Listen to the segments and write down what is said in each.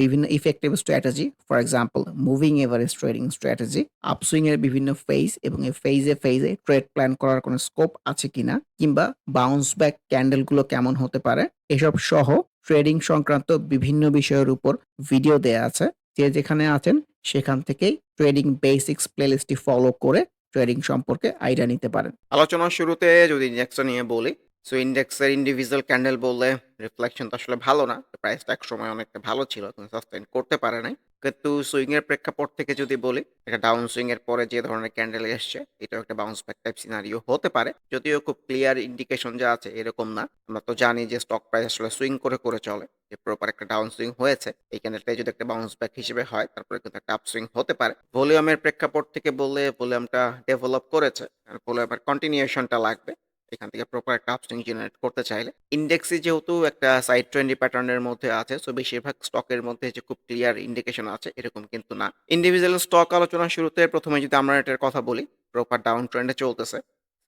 বিভিন্ন effective strategy, for example moving average trading strategy, upswing এর বিভিন্ন ফেজ এবং এই ফেজে, ফেজে ট্রেড প্ল্যান করার কোনো স্কোপ আছে কিনা কিংবা বাউন্স ব্যাক ক্যান্ডেলগুলো কেমন হতে পারে, এসব সহ ট্রেডিং সংক্রান্ত বিভিন্ন বিষয়ের উপর ভিডিও দেয়া আছে। যে যেখানে আছেন সেখান থেকেই ট্রেডিং বেসিক্স প্লেলিস্টটি ফলো করে ট্রেডিং সম্পর্কে আইডিয়া নিতে পারেন। আলোচনার শুরুতে যদি ইন্ডেক্সটা নিয়ে বলি, সো ইন্ডেক্সের ইন্ডিভিজুয়াল ক্যান্ডেল বললে রিফ্লেকশন তো আসলে ভালো না। প্রাইসটা একসময় অনেকটা ভালো ছিল, কিন্তু সাস্টেইন করতে পারে নাই। কিন্তু সুইং এর প্রেক্ষাপট থেকে যদি বলি, একটা ডাউন সুইং এর পরে যে ধরনের ক্যান্ডেল এসছে, এটাও একটা বাউন্স ব্যাক টাইপ সিনারিও হতে পারে। যদিও খুব ক্লিয়ার ইন্ডিকেশন যা আছে এরকম না। আমরা তো জানি যে স্টক প্রাইস আসলে সুইং করে, করে চলে। যে প্রপার একটা ডাউন সুইং হয়েছে। এই ক্যান্ডেলটাই যদি একটা বাউন্স ব্যাক হিসেবে হয়, তারপরে কিন্তু একটা আপ সুইং হতে পারে। ভলিউমের প্রেক্ষাপট থেকে বললে ভলিউমটা ডেভেলপ করেছে। আর ভলিউমের কন্টিনিউশনটা লাগবে। এখান থেকে প্রপার একটা আপসুইং জেনারেট করতে চাইলে। ইন্ডেক্সে যেহেতু একটা সাইড ট্রেন্ডি প্যাটার্নের মধ্যে আছে, সো বেশিরভাগ স্টকের মধ্যে যে খুব ক্লিয়ার ইন্ডিকেশন আছে এরকম কিন্তু না। ইন্ডিভিজুয়াল স্টক আলোচনার শুরুতে প্রথমে যদি আমরা এটার কথা বলি, প্রপার ডাউন ট্রেন্ডে চলতেছে।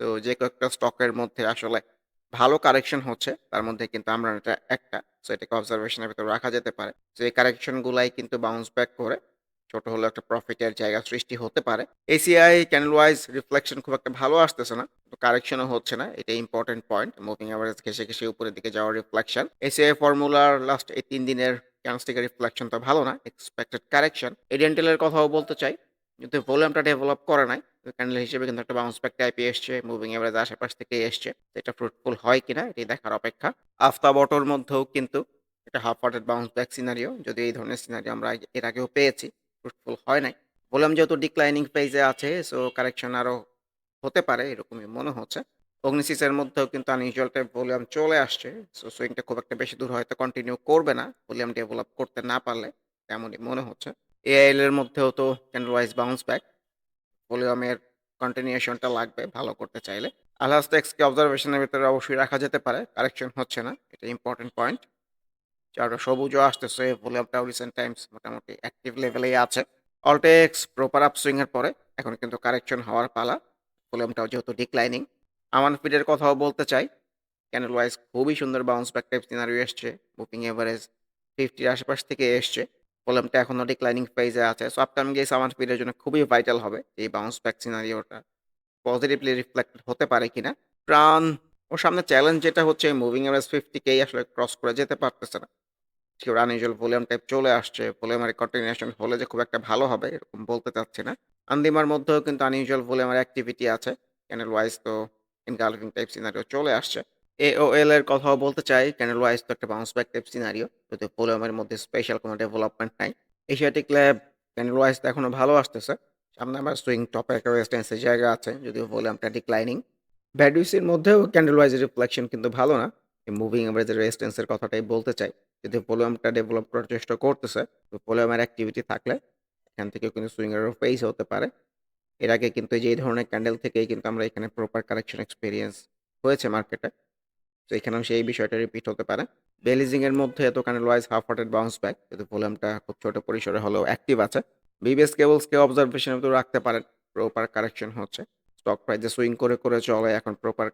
তো যে কয়েকটা স্টকের মধ্যে আসলে ভালো কারেকশন হচ্ছে, তার মধ্যে কিন্তু আমরা এটা একটা। সো এটাকে অবজারভেশনের ভেতরে রাখা যেতে পারে। সো এই কারেকশন গুলাই কিন্তু বাউন্স ব্যাক করে ছোট হলেও একটা প্রফিটের জায়গা সৃষ্টি হতে পারে। এসিআই ক্যান্ডেল ওয়াইজ রিফ্লেকশন খুব একটা ভালো আসতেছে না। কারেকশনও হচ্ছে না। এটা ইম্পোর্টেন্ট পয়েন্ট। মুভিং অ্যাভারেজ ঘেঁষে, ঘেঁষে উপরের দিকে যাওয়ার রিফ্লেকশন। এসিআই ফর্মুলার লাস্ট এই তিন দিনের ক্যান্ডেলস্টিকের রিফ্লেকশন তো ভালো না। Expected correction. এডেন্টেলের কথাও বলতে চাই। কিন্তু ভলিউমটা ডেভেলপ করে নাই। ক্যান্ডেল হিসেবে কিন্তু একটা বাউন্স ব্যাক টাইপে এসছে। মুভিং এভারেজ আশেপাশ থেকেই এসছে। এটা ফ্রুটফুল হয় কিনা এটাই দেখার অপেক্ষা। আফতাব অটোর মধ্যেও কিন্তু একটা half hearted bounce back scenario. যদি এই ধরনের সিনারিও আমরা এর আগেও পেয়েছি। ফ্রুটফুল হয় নাই। ভলিউম যেহেতু ডিক্লাইনিং ফেজে আছে, সো কারেকশন আরও হতে পারে এরকমই মনে হচ্ছে। অগ্নিসিসের মধ্যেও কিন্তু আনইউজুয়াল টাইপ ভলিউম চলে আসছে। সো সুইংটা খুব একটা বেশি দূর হয়তো কন্টিনিউ করবে না। ভলিউম ডেভেলপ করতে না পারলে তেমনই মনে হচ্ছে। এআইএল এর মধ্যেও তো ক্যান্ডেল ওয়াইজ বাউন্স ব্যাক। ভলিউমের কন্টিনিউশনটা লাগবে ভালো করতে চাইলে। আলহাজ টেক্সকে অবজারভেশনের ভিতরে অবশ্যই রাখা যেতে পারে। কারেকশন হচ্ছে না। এটা ইম্পোর্টেন্ট পয়েন্ট। চার্টে সবুজও আসতেছে। ভলিউমটাও রিসেন্ট টাইমস মোটামুটি অ্যাক্টিভ লেভেলেই আছে। অলটেক্স প্রপার আপসুইং এর পরে এখন কিন্তু কারেকশন হওয়ার পালা। ভলিউমটাও যেহেতু ডিক্লাইনিং। আমান ফিডের কথাও বলতে চাই। ক্যান্ডেল ওয়াইজ খুবই সুন্দর বাউন্স ব্যাক টাইপ সিনারিও এসছে। মুভিং এভারেজ ফিফটির আশেপাশ থেকে এসছে। ভলিউমটা এখনও ডিক্লাইনিং ফেজে আছে। সো আপকামিং ডেজ আমান ফিডের জন্য খুবই ভাইটাল হবে এই বাউন্স ব্যাক সিনারিওটা পজিটিভলি রিফ্লেক্টেড হতে পারে কিনা। প্রাণ ওর সামনে চ্যালেঞ্জ যেটা হচ্ছে মুভিং এভারেজ 50 কেই আসলে ক্রস করে যেতে পারতেছে না। সিওর আনইউজুয়াল ভলিউম টাইপ চলে আসছে। ভলিউমের কন্টিনিউশন হলে যে খুব একটা ভালো হবে, এরকম বলতে চাচ্ছি না। আন্দিমার মধ্যেও কিন্তু আনইউজুয়াল ভলিউমের অ্যাক্টিভিটি আছে। ক্যান্ডেল ওয়াইজ তো এনগালফিং টাইপ সিনারিও চলে আসছে। এওএল এর কথাও বলতে চাই। ক্যান্ডেল ওয়াইজ তো একটা বাউন্স ব্যাক টাইপ সিনারিও। যদিও ভলিউমের মধ্যে স্পেশাল কোনো ডেভেলপমেন্ট নাই। এশিয়াটিক ল্যাব ক্যান্ডেল ওয়াইজ তো এখনও ভালো আসতেছে। সামনে আবার সুইং টপে একটা রেজিস্ট্যান্সের জায়গা আছে। যদিও ভলিউমটা ডিক্লাইনিং। ভ্যাডুইসের মধ্যেও ক্যান্ডেল ওয়াইজ রিফ্লেকশন কিন্তু ভালো না। মুভিং এভারেজের রেজিস্ট্যান্সের কথাটাই বলতে চাই। যদি ভলিউমটা ডেভেলপ করার চেষ্টা করতেছে, তো ভলিউমের অ্যাক্টিভিটি থাকলে এখান থেকেও কিন্তু সুইং এরও ফেজ হতে পারে। এর আগে কিন্তু যে ধরনের ক্যান্ডেল থেকেই কিন্তু আমরা এখানে প্রপার কারেকশন এক্সপিরিয়েন্স হয়েছে মার্কেটে। তো এখানেও সেই বিষয়টা রিপিট হতে পারে। বেলিজিংয়ের মধ্যে তো candle wise half hearted bounce back. কিন্তু ভলিউমটা খুব ছোট পরিসরে হলেও অ্যাক্টিভ আছে। বিবিএস কেবলসকে অবজারভেশনের ভেতরে রাখতে পারেন। প্রপার কারেকশন হচ্ছে। স্টক প্রাইসে সুইং করে, করে চলে এখন প্রপার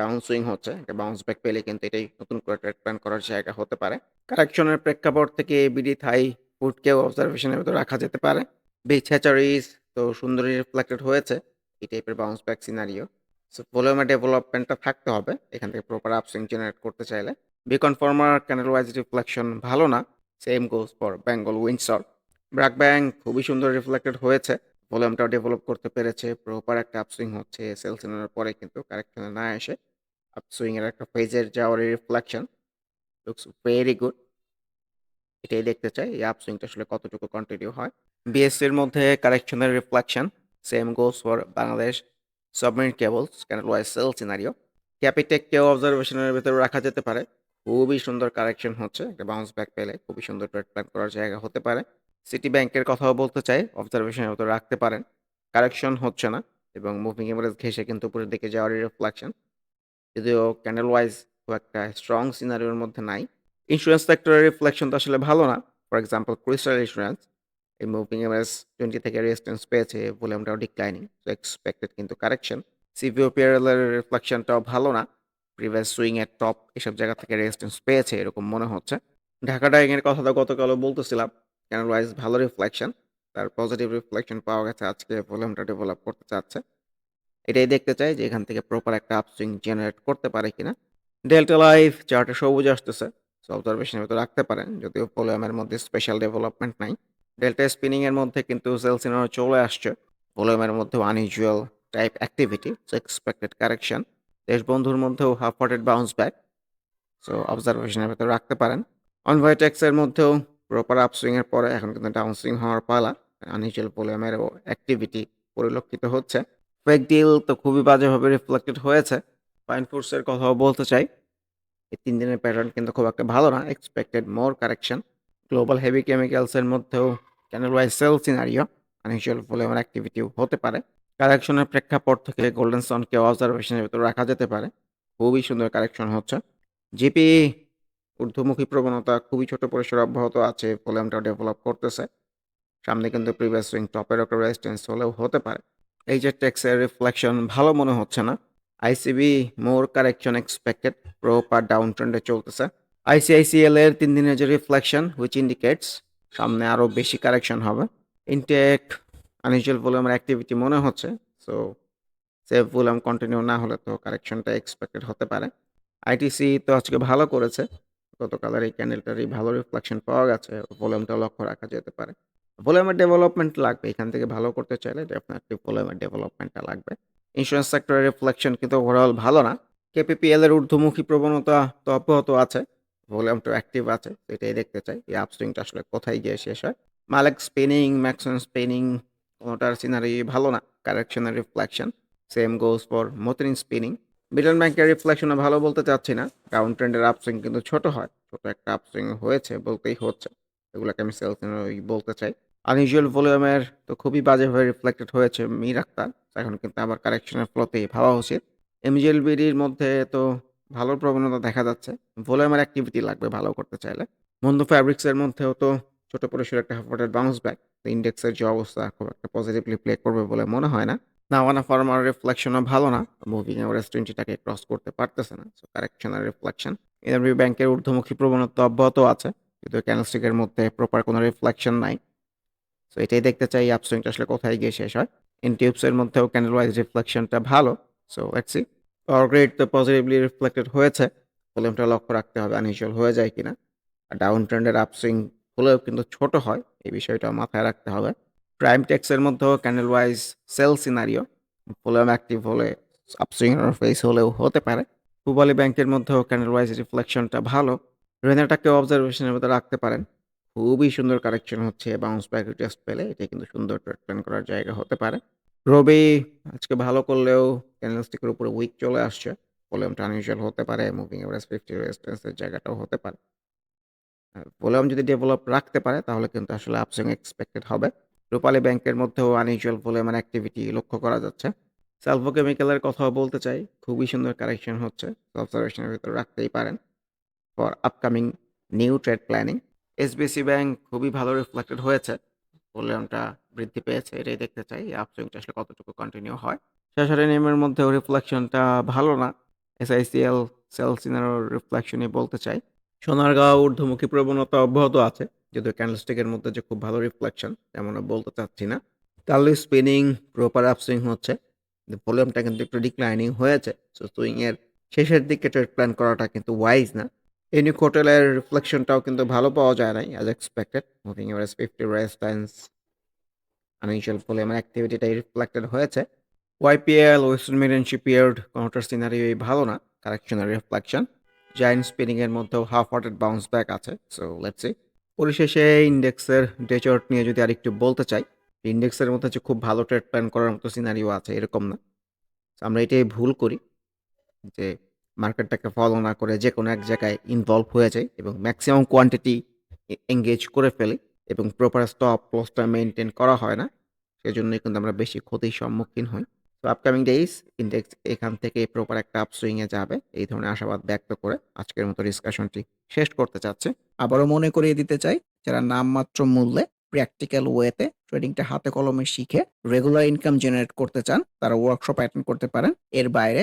ডাউন সুইং হচ্ছে। একটা বাউন্স ব্যাক পেলে কিন্তু এটাই নতুন করে ট্রেড প্ল্যান করার জায়গা হতে পারে। কারেকশনের প্রেক্ষাপট থেকে বিডি থাই ফুডকেও অবজারভেশনের ভেতরে রাখা যেতে পারে। বিচ হ্যাচারিজ তো সুন্দরই রিফ্লেক্টেড হয়েছে। এই টাইপের বাউন্স ব্যাক সিনারিও। সো ভলিউমের ডেভেলপমেন্টটা থাকতে হবে। এখান থেকে প্রপার আপসুইং জেনারেট করতে চাইলে। বিকন ফর্মার ক্যান্ডেল ওয়াইজ রিফ্লেকশন ভালো না same goes for Bengal Windsor BRAC bank খুবই সুন্দর রিফ্লেক্টেড হয়েছে ভলিউমটাও ডেভেলপ করতে পেরেছে প্রপার একটা আপসুইং হচ্ছে সেলস পরে কিন্তু কারেকশনে না এসে আপসুইং এর একটা ফেজের যাওয়ার রিফ্লেকশন লুকস ভেরি গুড এটাই দেখতে চাই। এই আপসুইংটা আসলে কতটুকু কন্টিনিউ হয়? বিএসসির মধ্যে কারেকশনের reflection same goes for Bangladesh submarine cables candle wise sell scenario ক্যাপিটেককেও অবজারভেশনের ভেতরে রাখা যেতে পারে। খুবই সুন্দর কারেকশন হচ্ছে। একটা বাউন্স ব্যাক পেলে খুবই সুন্দর ট্রেড প্ল্যান করার জায়গা হতে পারে। সিটি ব্যাংকের কথাও বলতে চাই। অবজারভেশনের ভেতরে রাখতে পারেন। কারেকশন হচ্ছে না এবং মুভিং এভারেজ ঘেসে কিন্তু উপরের দিকে যাওয়ার রিফ্লেকশন যদিও ক্যান্ডেল ওয়াইজ খুব একটা স্ট্রং সিনারিওর মধ্যে নাই। ইন্স্যুরেন্স সেক্টরের রিফ্লেকশন তো আসলে ভালো না। ফর এক্সাম্পল ক্রিস্টাল ইন্স্যুরেন্স এই মুভিং এভারেজ টোয়েন্টি থেকে রেজিস্ট্যান্স পেয়েছে ভলিউমটাও ডিক্লাইনিং তো এক্সপেক্টেড কিন্তু কারেকশন সিভিও পিয়ারেলের রিফ্লেকশনটাও ভালো না। প্রিভিয়াস সুইং এর টপ এসব জায়গা থেকে রেজিস্ট্যান্স পেয়েছে, এরকম মনে হচ্ছে। ঢাকা ডাইং এর কথা তো গতকালও বলতেছিলাম ক্যান্ডেল ওয়াইজ ভালো রিফ্লেকশন তার পজিটিভ রিফ্লেকশন পাওয়া গেছে, আজকে ভলিউমটা ডেভেলপ করতে চাচ্ছে। এটাই দেখতে চাই যে এখান থেকে প্রপার একটা আপসুইং জেনারেট করতে পারে কিনা। ডেল্টা লাইফ চার্টে সবুজ আসতেছে সো অবজারভেশনের ভিতরে রাখতে পারেন, যদিও ভলিউমের মধ্যে স্পেশাল ডেভেলপমেন্ট নাই। ডেল্টা স্পিনিংয়ের মধ্যে কিন্তু সেলসিনার চলে আসছে ভলিউমের মধ্যে unusual type activity so expected correction দেশবন্ধুর মধ্যেও half hearted bounce back so অবজারভেশনের ভেতরে রাখতে পারেন। অনভাইটেক্সের মধ্যেও প্রপার আপসুইং এর পরে এখন কিন্তু ডাউন সুইং হওয়ার পালা আনইউজুয়াল ভলিউমেরও অ্যাক্টিভিটি পরিলক্ষিত হচ্ছে। ফেক ডিল তো খুবই বাজেভাবে রিফ্লেক্টেড হয়েছে। ফাইন ফোর্সের কথাও বলতে চাই। এই তিন দিনের প্যাটার্ন কিন্তু খুব একটা ভালো না। Expected more correction global heavy কেমিক্যালসের মধ্যেও candle wise sell scenario unusual ভলিউমের অ্যাক্টিভিটিও হতে পারে। কারেকশনের প্রেক্ষাপট থেকে গোল্ডেন সনকে অবজারভেশনের ভিতরে রাখা যেতে পারে। খুবই সুন্দর কারেকশন হচ্ছে। জিপি ঊর্ধ্বমুখী প্রবণতা খুবই ছোট পরিসর অব্যাহত আছে। ভলিউমটা ডেভেলপ করতেছে। সামনে কিন্তু প্রিভিয়াস সুইং টপের একটা রেজিস্ট্যান্স হলেও হতে পারে। এই যে টেক্সের রিফ্লেকশন ভালো মনে হচ্ছে না। ICB more correction expected proper down ট্রেন্ডে চলতেছে। আইসিআইসিএল এর তিন দিনের যে রিফ্লেকশন হুইচ ইন্ডিকেটস সামনে আরও বেশি কারেকশন হবে। ইনটেক আনইউজুয়াল ভলিউমের অ্যাক্টিভিটি মনে হচ্ছে সো সেফ ভলিউম কন্টিনিউ না হলে তো কারেকশনটা এক্সপেক্টেড হতে পারে। আইটিসি তো আজকে ভালো করেছে, গতকালের এই ক্যান্ডেলটারই ভালো রিফ্লেকশন পাওয়া গেছে ভলিউমটা লক্ষ্য রাখা যেতে পারে। ভলিউমের ডেভেলপমেন্ট লাগবে। এখান থেকে ভালো করতে চাইলে ডেফিনেটলি ভলিউমের ডেভেলপমেন্টটা লাগবে। ইন্স্যুরেন্স সেক্টরের রিফ্লেকশন কিন্তু ওভারঅল ভালো না। কেপিপিএল এর ঊর্ধ্বমুখী প্রবণতা তো অব্যাহত আছে। ভলিউমটা অ্যাক্টিভ আছে তো এটাই দেখতে চাই। এই আপসুইংটা আসলে কোথায় গিয়ে শেষ হয়? মালেক স্পিনিং ম্যাক্সন স্পিনিং কোনোটার সিনারি ভালো না। কারেকশনের reflection same goes for Matin spinning Britain ব্যাংকের রিফ্লেকশনে ভালো বলতে চাচ্ছি না। ডাউন ট্রেন্ডের আপসুইং কিন্তু ছোট হয়। ছোট একটা আপসুইং হয়েছে বলতেই হচ্ছে। এগুলোকে আমি সেলস বলতে চাই। আনইউজুয়াল ভলিউমের তো খুবই বাজেভাবে রিফ্লেক্টেড হয়েছে মির আক্তার এখন কিন্তু আবার কারেকশনের ফ্লোতেই ভাবা উচিত। এমজিএল বিডির মধ্যে তো ভালো প্রবণতা দেখা যাচ্ছে। ভলিউমের অ্যাক্টিভিটি লাগবে ভালো করতে চাইলে। বন্ধু ফ্যাব্রিক্সের মধ্যেও তো ছোট পরিসর একটা হাফটেড বাউন্স ব্যাক ইন্ডেক্সের যে অবস্থা খুব একটা পজিটিভলি প্লে করবে বলে মনে হয় না। না নাওয়ানা ফার্মার রিফ্লেকশনও ভালো না। মুভিং এভারেজ টোয়েন্টিটাকে ক্রস করতে পারতেছে না। সো কারেকশনের রিফ্লেকশন এনআরবি ব্যাংকের ঊর্ধ্বমুখী প্রবণতা অব্যাহত আছে। কিন্তু ক্যান্ডেলস্টিকের মধ্যে প্রপার কোনো রিফ্লেকশন নাই। সো এটাই দেখতে চাই আপসুইংটা আসলে কোথায় গিয়ে শেষ হয়। ইন টিউবসের মধ্যেও ক্যান্ডেল ওয়াইজ রিফ্লেকশনটা ভালো। So let's see power grid তো পজিটিভলি রিফ্লেক্টেড হয়েছে। ভলিউমটা লক্ষ্য রাখতে হবে আনইউজুয়াল হয়ে যায় কিনা। আর ডাউন ট্রেন্ডের আপসুইং হলেও কিন্তু ছোট হয়, এই বিষয়টা মাথায় রাখতে হবে। প্রাইম টেক্সের মধ্যেও candle wise sell scenario volume active হলে আপসুইং ফেস হলেও হতে পারে। পূবালী ব্যাংকের মধ্যেও ক্যান্ডেল ওয়াইজ রিফ্লেকশনটা ভালো। রেনাটাকে অবজারভেশনের মধ্যে রাখতে পারেন। খুবই সুন্দর কারেকশন হচ্ছে বাউন্স ব্যাক টেস্ট পেলে এটা কিন্তু সুন্দর প্ল্যান করার জায়গা হতে পারে। রবি আজকে ভালো করলেও ক্যান্ডেলস্টিকের উপরে উইক চলে আসছে ভলিউমটা আনইউজুয়াল হতে পারে মুভিং এভারেজ ফিফটি রেজিস্ট্যান্সের জায়গাটাও হতে পারে। ভলিউম যদি ডেভেলপ রাখতে পারে, তাহলে কিন্তু আসলে আপসুইং এক্সপেক্টেড হবে। রূপালী ব্যাংকের মধ্যেও আনইউজুয়াল ভলিউমের অ্যাক্টিভিটি লক্ষ্য করা যাচ্ছে। সালভো কেমিক্যালের কথাও বলতে চাই, খুবই সুন্দর কারেকশন হচ্ছে অবজারভেশনের ভিতরে রাখতেই পারেন। For upcoming new trade planning SBC bank খুবই ভালো রিফ্লেক্টেড হয়েছে। ভলিউমটা বৃদ্ধি পেয়েছে, এটাই দেখতে চাই। আপসুইংটা আসলে কতটুকু কন্টিনিউ হয়। শেষারে নেমের মধ্যেও রিফ্লেকশনটা ভালো না। এসআইসিএল সেলসিনারও রিফ্লেকশনই বলতে চাই। সোনারগাঁও ঊর্ধ্বমুখী প্রবণতা অব্যাহত আছে, যদিও ক্যান্ডেলস্টিকের মধ্যে যে খুব ভালো রিফ্লেকশন তেমন বলতে চাচ্ছি না। তাহলে স্পিনিং প্রপার আপসুইং হচ্ছে। ভলিউমটা কিন্তু একটু ডিক্লাইনিং হয়েছে। সো সুইংয়ের শেষের দিকে ট্রেড প্ল্যান করাটা কিন্তু ওয়াইজ না। ইউনিক হোটেলের রিফ্লেকশনটাও কিন্তু ভালো পাওয়া যায় নাই as expected moving average fifty resistance unusual ভলিউমের অ্যাক্টিভিটিটাই রিফ্লেক্টেড হয়েছে। ওয়াইপিএল ওয়েস্টার্ন মিডিয়ান শিপইয়ার্ড কোনোটার সিনারিওই ভালো না কারেকশনের রিফ্লেকশন জায়েন্ট স্পিনিংয়ের মধ্যেও হাফ হার্টেড বাউন্স ব্যাক আছে সো লেটস সি পরিশেষে ইন্ডেক্সের ডে চার্ট নিয়ে যদি আরেকটু বলতে চাই ইন্ডেক্সের মধ্যে যে খুব ভালো ট্রেড প্ল্যান করার মতো সিনারিও আছে, এরকম না। আমরা এটাই ভুল করি, যে মার্কেটটাকে ফলো না করে যে কোনো এক জায়গায় ইনভলভ হয়ে যায় এবং ম্যাক্সিমাম কোয়ান্টিটি এঙ্গেজ করে ফেলে এবং প্রপার স্টপ লসটা মেনটেন করা হয় না, সেজন্যই কিন্তু আমরা বেশি ক্ষতির সম্মুখীন হই। তো আপকামিং ডেইস ইন্ডেক্স এখান থেকে প্রপার একটা আপসুইংয়ে যাবে, এই ধরনের আশাবাদ ব্যক্ত করে আজকের মতো ডিসকাশনটি শেষ করতে চাচ্ছে। আবারও মনে করিয়ে দিতে চাই, যারা নামমাত্র মূল্যে প্র্যাকটিক্যাল ওয়েতে ট্রেডিংটা হাতে কলমে শিখে রেগুলার ইনকাম জেনারেট করতে চান, তারা ওয়ার্কশপ অ্যাটেন্ড করতে পারেন। এর বাইরে